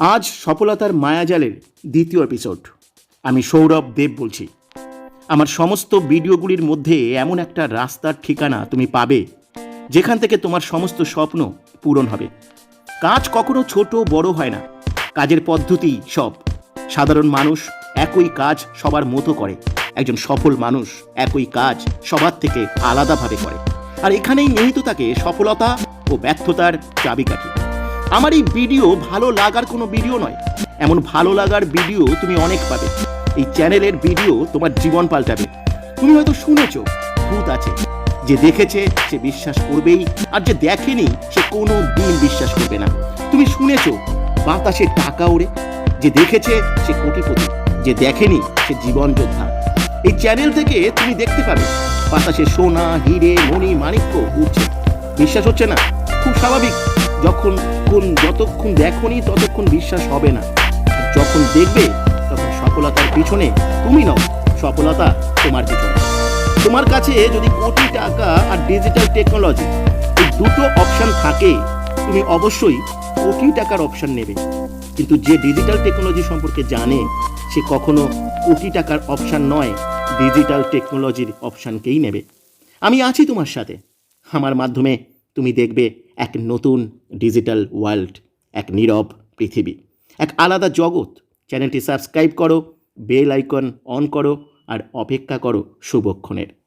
আজ সফলতার মায়াজালের দ্বিতীয় এপিসোড আমি সৌরভ দেব বলছি। আমার সমস্ত ভিডিওগুলির মধ্যে এমন একটা রাস্তার ঠিকানা তুমি পাবে, যেখান থেকে তোমার সমস্ত স্বপ্ন পূরণ হবে। কাজ কখনো ছোট বড় হয় না। কাজের পদ্ধতি সব। সাধারণ মানুষ একই কাজ সবার মতো করে। একজন সফল মানুষ একই কাজ সবার থেকে আলাদাভাবে করে। আর এখানেই নিহিত থাকে সফলতা ও ব্যর্থতার চাবিকাঠি। আমার এই ভিডিও ভালো লাগার কোনো ভিডিও নয়। এমন ভালো লাগার ভিডিও তুমি অনেক পাবে। এই চ্যানেলের ভিডিও তোমার জীবন পাল্টাবে। তুমি হয়তো শুনেছো, ভূত আছে। যে দেখেছে, সে বিশ্বাস করবেই। আর যে দেখেনি, সে কোনো দিন বিশ্বাস করবে না। তুমি শুনেছো, বাতাসে টাকা ওড়ে। যে দেখেছে, সে কোটিপতি। যে দেখেনি, সে জীবন যোদ্ধা। এই চ্যানেল থেকে তুমি দেখতে পাবে, বাতাসে সোনা, হিরে, মণি, মাণিক্য উঠছে বিশ্বাস হচ্ছে না? খুব স্বাভাবিক। যখন কোন যতক্ষণ দেখনি, ততক্ষণ বিশ্বাস হবে না। যখন দেখবে, তখন সফলতার পিছনে তুমি নও। সফলতা তোমার পিছনে। তোমার কাছে যদি কোটি টাকা আর ডিজিটাল টেকনোলজি এই দুটো অপশন থাকে, তুমি অবশ্যই কোটি টাকার অপশন নেবে। কিন্তু যে ডিজিটাল টেকনোলজি সম্পর্কে জানে, সে কখনো কোটি টাকার অপশন নয় ডিজিটাল টেকনোলজির অপশানকেই নেবে। আমি আছি তোমার সাথে। আমার মাধ্যমে তুমি দেখবে এক নতুন ডিজিটাল ওয়ার্ল্ড, এক নীরব পৃথিবী। এক আলাদা জগৎ। চ্যানেলটি সাবস্ক্রাইব করো, বেল আইকন অন করো, আর অপেক্ষা করো শুভক্ষণের।